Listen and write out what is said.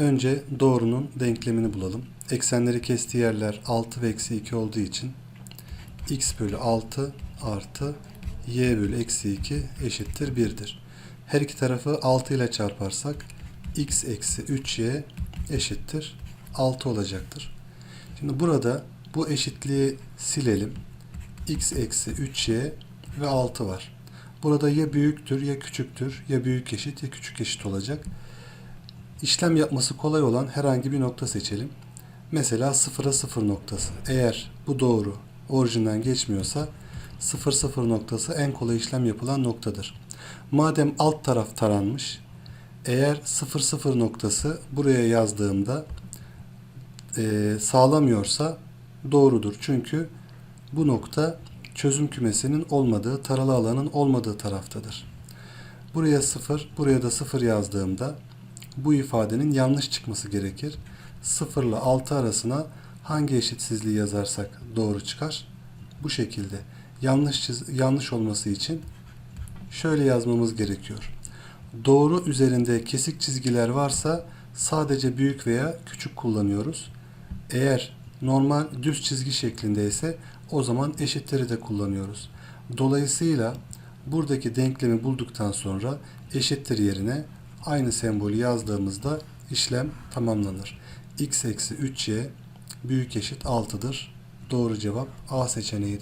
Önce doğrunun denklemini bulalım. Eksenleri kestiği yerler 6 ve eksi 2 olduğu için x bölü 6 artı y bölü eksi 2 eşittir 1'dir. Her iki tarafı 6 ile çarparsak x eksi 3y eşittir 6 olacaktır. Şimdi burada bu eşitliği silelim. x eksi 3y ve 6 var. Burada ya büyüktür ya küçüktür ya büyük eşit ya küçük eşit olacak. İşlem yapması kolay olan herhangi bir nokta seçelim. Mesela sıfıra sıfır noktası. Eğer bu doğru orijinden geçmiyorsa sıfır sıfır noktası en kolay işlem yapılan noktadır. Madem alt taraf taranmış, eğer sıfır sıfır noktası buraya yazdığımda e, sağlamıyorsa doğrudur. Çünkü bu nokta çözüm kümesinin olmadığı, taralı alanın olmadığı taraftadır. Buraya 0, buraya da 0 yazdığımda bu ifadenin yanlış çıkması gerekir. 0 ile 6 arasına hangi eşitsizliği yazarsak doğru çıkar? Bu şekilde. Yanlış çiz- yanlış olması için şöyle yazmamız gerekiyor. Doğru üzerinde kesik çizgiler varsa sadece büyük veya küçük kullanıyoruz. Eğer normal düz çizgi şeklinde ise o zaman eşitleri de kullanıyoruz. Dolayısıyla buradaki denklemi bulduktan sonra eşittir yerine aynı sembolü yazdığımızda işlem tamamlanır. x eksi 3y büyük eşit 6'dır. Doğru cevap A seçeneği.